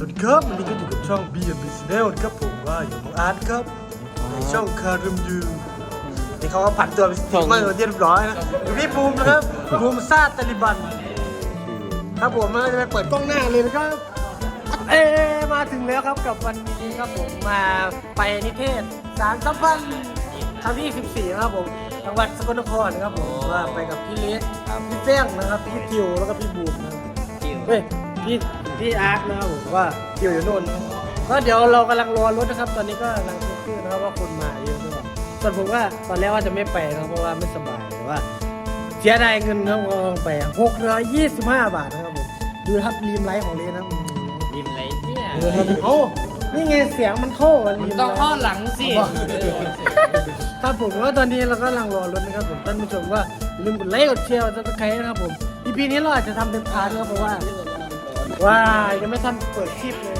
สวัสดีครับวันนี้ก็อยู่กับช่อง B B Channel นะครับผมว่าอยู่กับอาร์ตครับในช่องคารุมยูนี่เขาก็ผันตัวเป็นสตรีมเมอร์เรียบร้อยนะอยู่พี่ภูมินะครับภูมิซาตาลิบันครับผมเราจะไปเปิดกล้องหน้าเลยนะครับเอ๊ะมาถึงแล้วครับกับวันนี้ครับผมมาไปนิเทศสารสัมพันธ์ครั้งที่ 14 นะครับผมจังหวัดสกลนครนะครับผมว่าไปกับพี่เลสพี่แป้งนะครับพี่ทิวแล้วก็พี่บูมนะครับเฮ้ยพี่ พี่อาร์ตนะครับผมว่าอยู่อยู่นู่นก็เดี๋ยวเรากำลังรอรถนะครับ ตอนนี้ก็กำลังชื่อนะครับว่าคนมาเยอะด้วยส่วนผมว่าตอนแรกว่าจะไม่ไปนะครับเพราะว่าไม่สบายแต่ว่าเสียดายเงินนะครับก็ต้องไปหกร้อยยี่สิบห้าบาทนะครับผมดูนะครับรีมไลท์ของเลนนะครับริมไรเนี่ยเออครับโอ้นี่ไงเสียงมันเข้ากับรีมไลต้องท์ข้อหลังสิ ครับผมว่าตอนนี้เราก็กำลังรอรถนะครับผมท่านผู้ชมว่าอย่าลืมกดไลค์กดแชร์กดซับสไครต์นะครับผมอีพีนี้เราอาจจะทำเป็นพาร์ทนะครับเพราะว่า ว่ายังไม่ทันเปิดคลิปเลย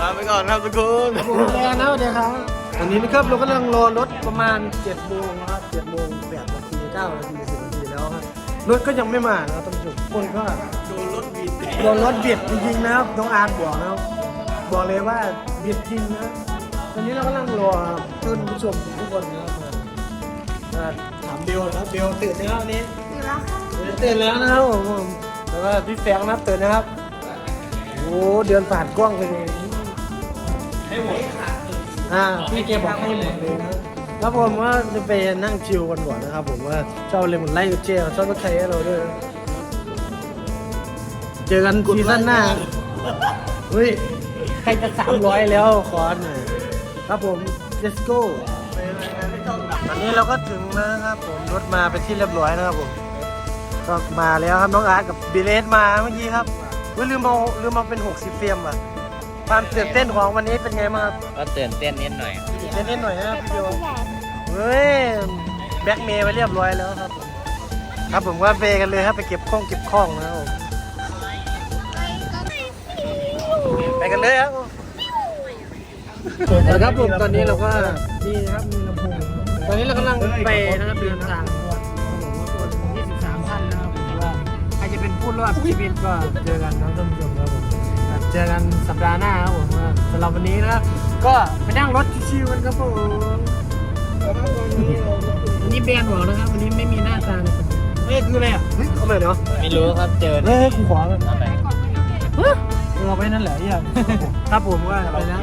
ลาไปก่อนครับทุกคนครับผมแล้วนะสวัสดีครับวันนี้นะครับเรากำลังรอรถประมาณ7โมงนะครับ7โมง8นาที9นาที10นาทีแล้วครับรถก็ยังไม่มานะครับท่านผู้ชมคนก็โดนรถบิดโดนรถเบียดจริงๆนะครับน้องอาร์ตบอกนะครับบอกเลยว่าเบียดจริงนะตอนนี้เรากำลังรอท่านผู้ชมทุกคนนะครับมามาถามเบลนะครับเบลตื่นไหมครับวันนี้ตื่นแล้วนะครับผมแล้วก็พี่แฟงนะครับตื่นนะครับโอ้เดินผ่านกล้องไปเลยให้หมดอ่าพี่เกบอกให้หมดเลยนะแล้วผมว่าจะไปนั่งชิลกันก่อนนะครับ ผมว่าชอบเลยหมดไล่กับเจชอบรถไทยให้เราด้วยนะเจอกันซีซั่นหน้าเฮ้ยใครจะสามร้อยแล้วขอหน่อยครับผม let's go ตอนนี้เราก็ถึงแล้วนะครับผมรถมาเป็นที่เรียบร้อยนะครับผมก็มาแล้วครับน้องอาร์ตกับบิเลสมาเมื่อกี้ครับ เฮ้ยลืมเอาลืมเอาเป็น 60 เฟรมว่ะความตื่นเต้นของวันนี้เป็นไงบ้างครับก็ตื่นเต้นนิดหน่อยเล่นนิดหน่อยนะครับพี่โยเฮ้ยแบ็กเมย์ไปเรียบร้อยแล้วครับผมครับผมก็เปกันเลยครับไปเก็บข้องเก็บข้องนะครับผมไปกันเลยครับครับผมตอนนี้เราก็นี่นะครับมีลำโพงตอนนี้เรากำลังไปนะครับเดินทาง ครจะเป็นผู้รอดชีวิตก็เจอกันนะท่านผู้ชมครับผมเจอกันสัปดาห์หน้าครับผมว่าสำหรับวันนี้นะก็ไปนั่งรถชิวๆกันครับผมวันนี้แบนหัวนะครับวันนี้ไม่มีหน้าตาเลยเฮ้ยคืออะไรอะเฮ้ยเขาไปเนาะไม่รู้ครับเจอเฮ้ยกูขอเลยเอาไปเราไปนั่นแหละที่ครับผมว่าไปนะ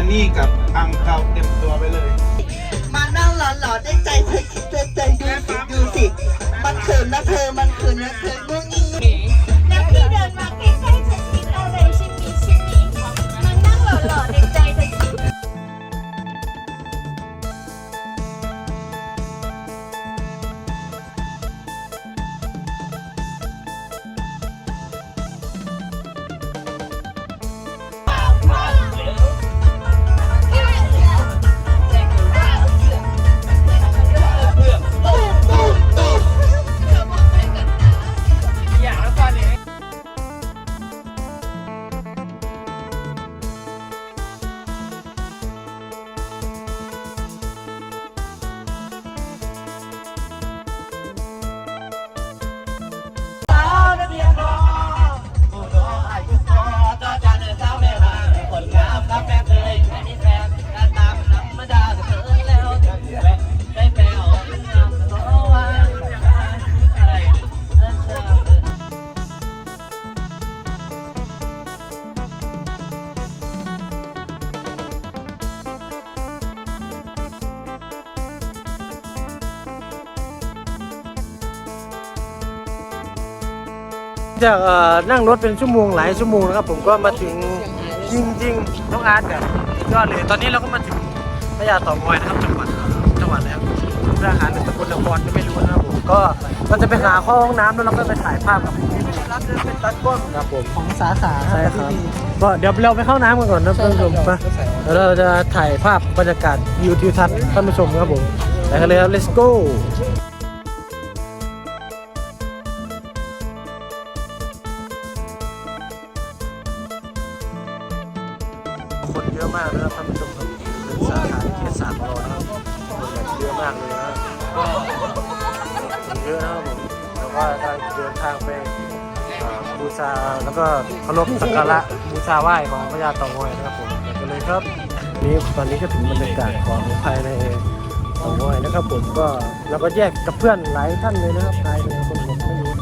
นนี่กับอังเกาเต็มตัวไปเลย มานั่งหล่อๆได้ใจเธอคิดเจอใจดูสิดูสิ มันเขินนะเธอมันเขินนะเธอง่วง จากเอ่อนั่งรถเป็นชั่วโมงหลายชั่วโมงนะครับผมก็มาถึงจริงๆน้องอาร์ตกับยอดเลยตอนนี้เราก็มาถึงพญาเต่องอยนะครับจังหวัดจังหวัดแล้วเรื่องอาหารหรือตำบลนครก็ไม่รู้นะครับผมก็เราจะไปหาเข้าห้องน้ำแล้วเราก็ไปถ่ายภาพกับพี่รับเดินเป็นตัดก้นครับผม ของสาขาใช่ครับก็เดี๋ยวเราไปเข้าน้ำกันก่อนนะท่านผู้ชมไปแล้วเราจะถ่ายภาพบรรยากาศวิวทิวทัศน์ท่านผู้ชมครับผมไปกันเลยครับ let's go คนเยอะมากนะครับท่านผู้ชมครับสาขาที่เขตสามของเรานะครับคนแบบเยอะมากเลยนะครับเยอะนะครับผมแล้วก็กำลังเดินทางไปบูชาแล้วก็เคารพสักการะบูชาไหว้ของพระยาเต่างอยนะครับผมไปกันเลยครับนี่ตอนนี้ก็ถึงบรรยากาศของภายในเต่างอยนะครับผมก็เราก็แยกกับเพื่อนหลายท่านเลยนะครับหลายคนผมไม่รู้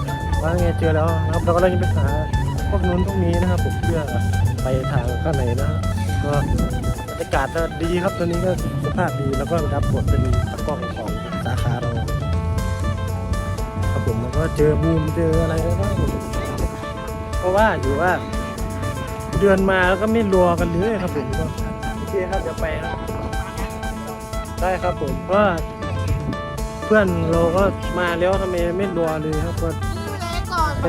ว่าไงเจอแล้วนะครับเราก็เลยไปหาพวกนู้นพวกนี้นะครับผมเพื่อไปทางข้างในนะครับ ก็บรรยากาศก็ดีครับตอนนี้ก็สภาพดีแล้วก็รับบทเป็นตากล้องของสาขาเราครับผมแล้วก็เจอบูมเจออะไรแล้วก็เพราะว่าอยู่ว่า เดือนมาแล้วก็ไม่รัวกันเลยครับผมก็โอเคครับจะไปครับได้ครับผมเพราะเพื่อนเราก็มาแล้วทำไมไม่รัวเลยครับก็ไป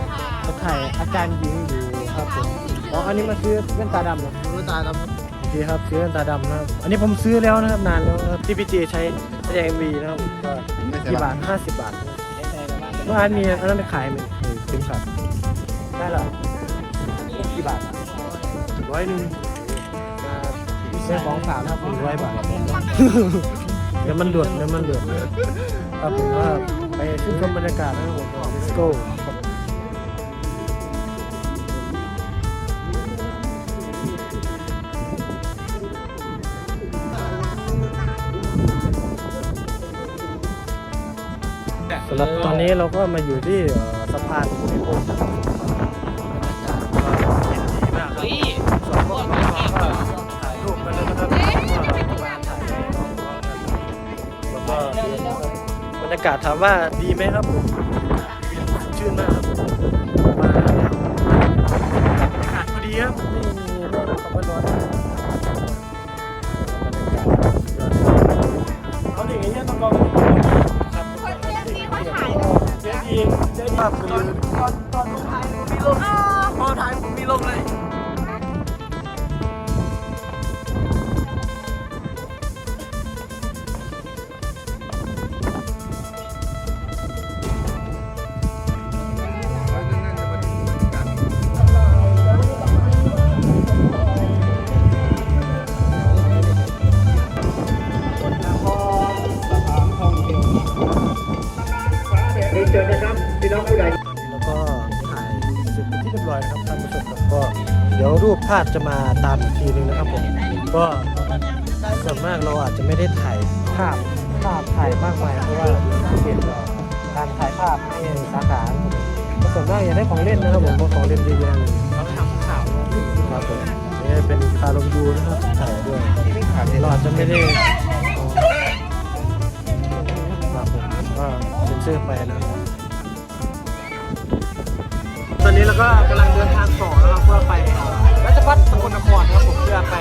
ถ่ายอาจารย์หญิงอยู่ครับผมอ๋ออันนี้มาซื้อแว่นตาดำเหรอรู้ตาดโอเคครับซื้อแว่นตาดำนะครับ อันนี้ผมซื้อแล้วนะครับนานแล้วนะครับที่พีจีใช้แสดงมีนะครับผมก็กี่บาทห้าสิบบาทนะครับำเมื่อวานมีอันนั้นไปขายไหมเออเป็นขัดได้เหรอกี่บาทร้อยหนึ่งซื้อของฝากนะครับหนึ่งร้อยบาทเดี๋ยวมันหลุดเดี๋ยวมันหลุดครับผมว่าไปชื่นชมบรรยากาศนะครับผม let's go สำหรับตอนนี้เราก็มาอยู่ที่เอ่อสะพานภูมิพลนะครับรรยากาศก็เย็นดีมากครับเฮ้ยส่วนพวกน้องๆก็ถ่ายรูปกันเลยนะครับก็มาถ่ายกันแล้วก็บรรยากาศถามว่าดีไหมครับผมชื่นมากครับมาอากาศพอดีครับไม่มีโรคควาร้อน แบบตอนตอนตอนท้ายผมมีลมตอนท้ายผมมีลมเลย นะครับก็เดี๋ยวรูปภาพจะมาตามอีกทีนึงนะครับผมก็ส่วนมากเราอาจจะไม่ได้ถ่ายภาพภาพถ่ายมากมายเพราะว่าเป็นการถ่ายภาพให้สาขาส่วนมากอยากได้ของเล่นนะครับผมของเล่นเยอะแยะเลยเขาทำข่าวครับผมนี่เป็นคาร์ลงยูนะครับถ่ายด้วยเราอาจจะไม่ได้ครับผมก็เป็นเสื้อไปนะครับ ตอนนี้เราก็กำลังเดินทางต่อนะครับเพื่อไปรัชพัฒน์สกลนครครับผมเพื่อไป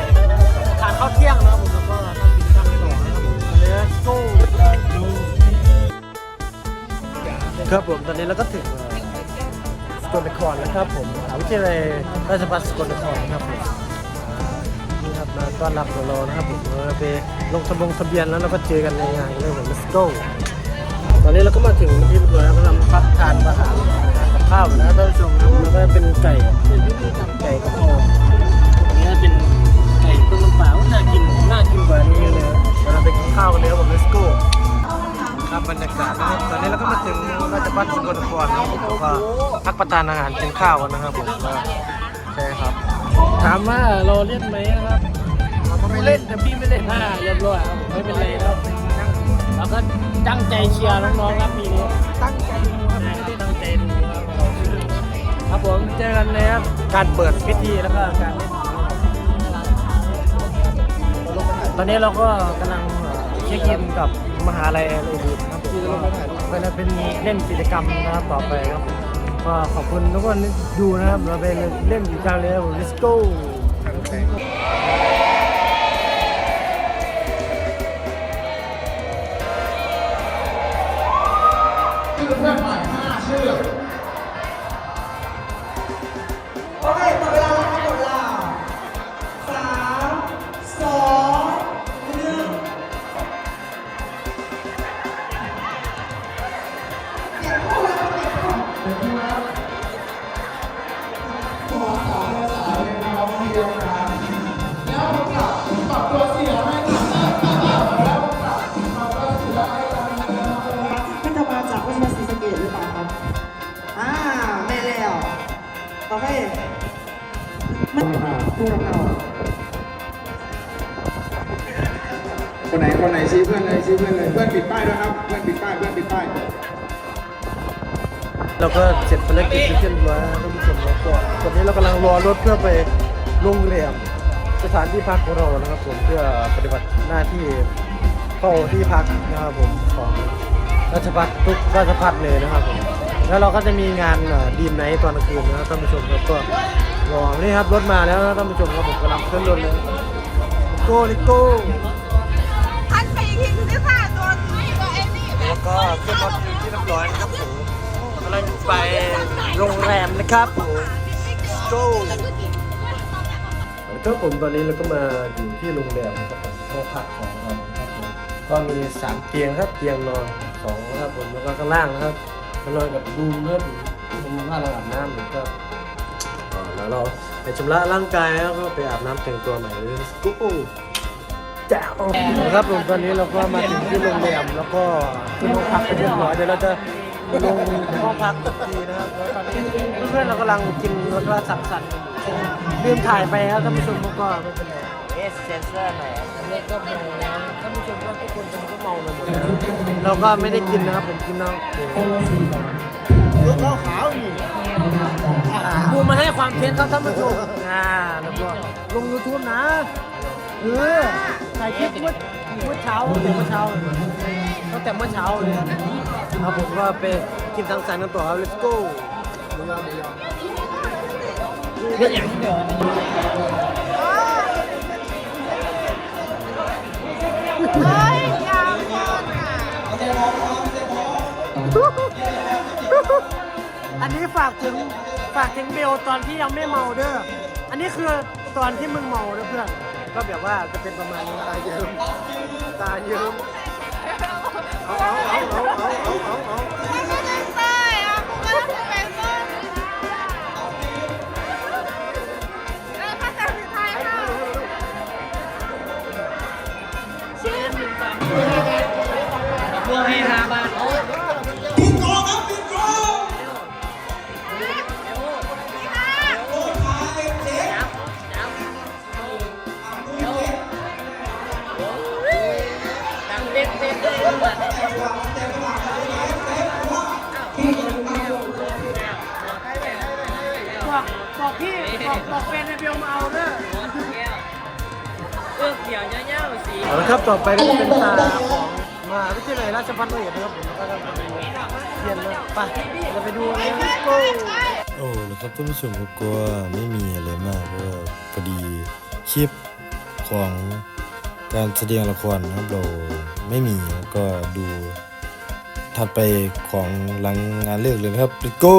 ทานข้าวเที่ยงนะครับผมแล้วก็กิจกรรมต่อนะครับผม Let's go ครับผมตอนนี้เราก็ถึงสกลนครนะครับผมมหาวิทยาลัยราชภัฏสกลนครนะครับผมนี่ครับมาต้อนรับเรานะครับผมเราไปลงทะบงทะเบียนแล้วเราก็เจอกันในงานเลยผม Let's go ตอนนี้เราก็มาถึงที่เรียบร้อยแล้วก็ทำพักทานอาหาร ข้าวนะท่านผู้ชมครับแล้วก็เป็นไก่ไก่กระเพราอันนี้เป็นไก่ต้มน้ำปลาน่ากินน่ากินกว่านี้เลยนะเลยเราไปกินข้าวกันเลยครับผม let's go ครับบรรยากาศนะครับตอนนี้เราก็มาถึงราชบัณฑิตสกลนครนะครับผมก็พักประทานอาหารกินข้าวกันนะครับผมใช่ครับ ถามว่าเราเล่นไหมนะครับเราไม่เล่นแต่พี่ไม่เล่นอ่าเรียบร้อยครับไม่เป็นไรครับเราก็ตั้งใจเชียร์น้องๆครับปีนี้ตั้งใจ ครับผมเจอกันเลยครับการเปิดพิธีแล้วก็การเล่นตอนนี้เราก็กำลังเช็คอินกับมหาลัยเลยดีครับผมก็จะเป็นเล่นกิจกรรมนะครับต่อไปครับก็ขอบคุณทุกคนที่ดูนะครับเราไปเล่นกิจกรรมเลยครับผม let's go ท่านจะมาจากวัชรศรีสะเกดหรือเปล่าครับอ่าแม่แล้วต่อไปไม่ตัวเราคนไหนคนไหนชี้เพื่อนเลยชี้เพื่อนเลยเพื่อนปิดป้ายด้วยครับ เพื่อนปิดป้ายเพื่อนปิดป้าย เราก็เสร็จภารกิจเรียบร้อยแล้วท่านผู้ชมแล้วก็ตอนนี้เรากำลังรอรถเพื่อไปโรงแรมสถานที่พักของเรานะครับผมเพื่อปฏิบัติหน้าที่เข้าที่พักนะครับผมของราชพัฒทุกราชพัฒเลยนะครับผมแล้วเราก็จะมีงานดีมไนท์ตอนกลางคืนนะครับท่านผู้ชมครับก็รอนี่ครับรถมาแล้วนะท่านผู้ชมครับผมกำลังขึ้นรถเลยโก้ลิโก้พันไปอีกทีคือได้ผ่าตัวนี้ตัวเอ็นี่แล้วก็ขึ้นรถอยู่ที่เรียบร้อยนะครับผมกำลังไปโรงแรมนะครับผมโก้ครับผมตอนนี้เราก็มาอยู่ที่โรงแรมนะครับผมห้องพักของเราครับผมก็มีสามเตียงครับเตียงนอนสองนะครับผมแล้วก็ข้างล่างนะครับก็นอนกับดูมครับผมว่าเราอาบน้ำอยู่ก็เอ่อแล้วเราไปชำระร่างกายแล้วก็ไปอาบน้ำแต่งตัวใหม่เลยกุ๊กแจ๋วนะครับผมตอนนี้เราก็มาถึงที่โรงแรมแล้วก็ขึ้นห้องพักไปเรียบร้อยเดี๋ยวเราจะ ลงห้องพักสักทีนะครับแล้วตอนนี้เพื่อนๆเรากำลังกินแล้วก็สังสรรค์กันอยู่ลืมถ่ายไปครับท่านผู้ชมก็ไม่เป็นไรเอสเซนเซอร์หน่อยแล้วก็เมาท่านผู้ชมก็ทุกคนคงก็เมากันหมดแล้วเราก็ไม่ได้กินนะครับผมกินน้ำลูกเขาขาวอยู่กูมาให้ความเท็จครับท่านผู้ชมอ่าแล้วก็ลงยูทูบนะเออถ่ายคลิปเมื่อเช้าตั้งแต่เมื่อเช้าตั้งแต่เมื่อเช้าเลย ครับผมก็ไปกินสังสรรค์กันต่อครับ let's go ดูยอหมูยอเป็นอย่างเดียวเฮ้ยยาวมากอะอันนี้ฝากถึงฝากถึงเบลตอนที่ยังไม่เมาเด้อ อันนี้คือตอนที่มึงเมาเด้อเพื่อน ก็แบบว่าจะเป็นประมาณนี้ตาเยิ้มตาเยิ้ม เอาเอาเอาเอาเอาเอา ต่อไปก็จะเป็นตาของมหาวิทยาลัยราชภัฏร้อยนะครับผมก็จะเรียนเลยไปเราไปดูเลย let's go โอ้แล้วครับท่านผู้ชมครับก็ไม่มีอะไรมากก็พอดีคลิปของการแสดงละครนะครับเราไม่มีก็ดูถัดไปของหลังงานเลิกเลยนะครับ Let's go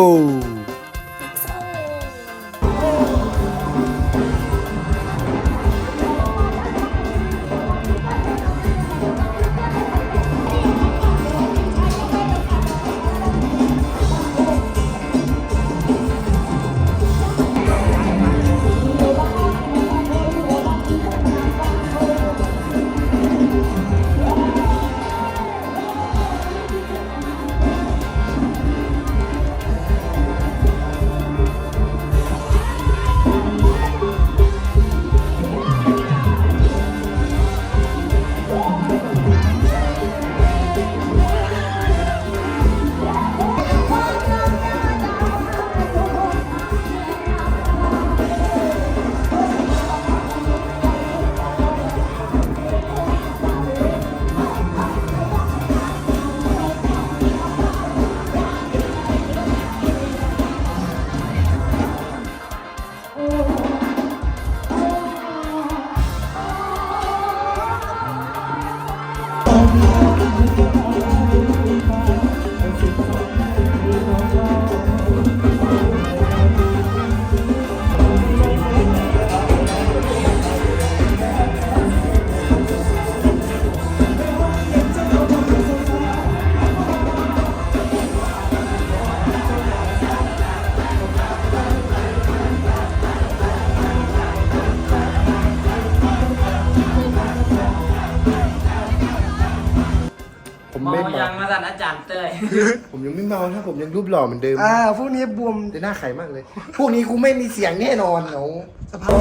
ยังไม่เมาถ้าผมยังรูปหล่อเหมือนเดิมอ่าพวกนี้บวมจะหน้าไขมากเลย พวกนี้กูไม่มีเสียงแน่นอนเหรอสภาพ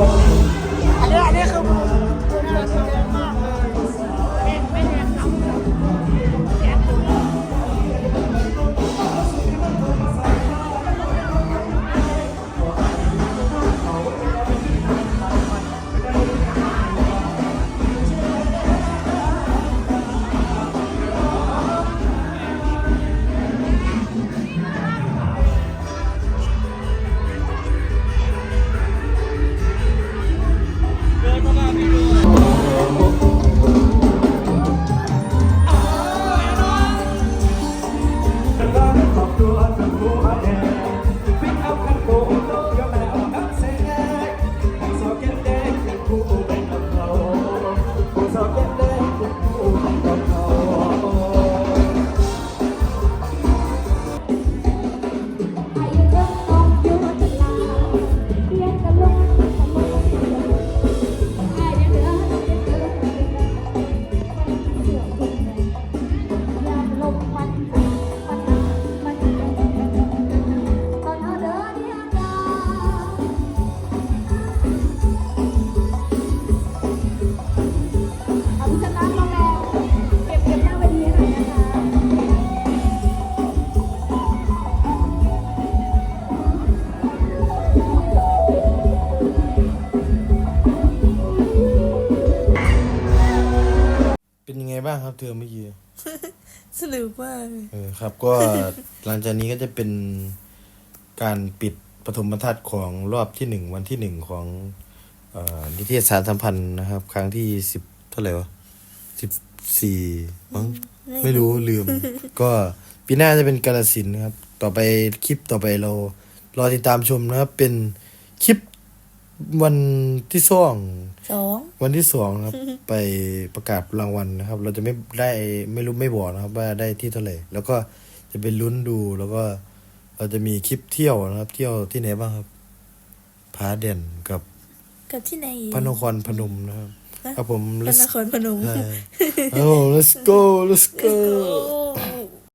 อันนี้อันนี้คือ เธอเมื่อกี้สนุกมากเออครับ ก็หลังจากนี้ก็จะเป็นการปิดปฐมบรรทัดของรอบที่หนึ่งวันที่หนึ่งของเอ่อนิเทศสารสัมพันธ์นะครับ ครั้งที่สิบเท่าไหร่วะสิบสี่มั้งไม่รู้ลืม ก็ปีหน้าจะเป็นกาลสินธุ์นะครับ ต่อไปคลิปต่อไปเรา รอติดตามชมนะครับ เป็นคลิป วันที่สองสองวันที่สองนะครับ ไปประกาศรางวัลนะครับ เราจะไม่ได้ไม่รู้ไม่บอกนะครับ ว่าได้ที่เท่าไหร่แล้วก็จะไปลุ้นดูแล้วก็ เราจะมีคลิปเที่ยวนะครับ เที่ยวที่ไหนบ้างครับผาเด่นกับกับที่ไหนอีกพระนครพนมนะครับครับผมพระ let's นครพนมใช่โอ้ let's go let's go Let's go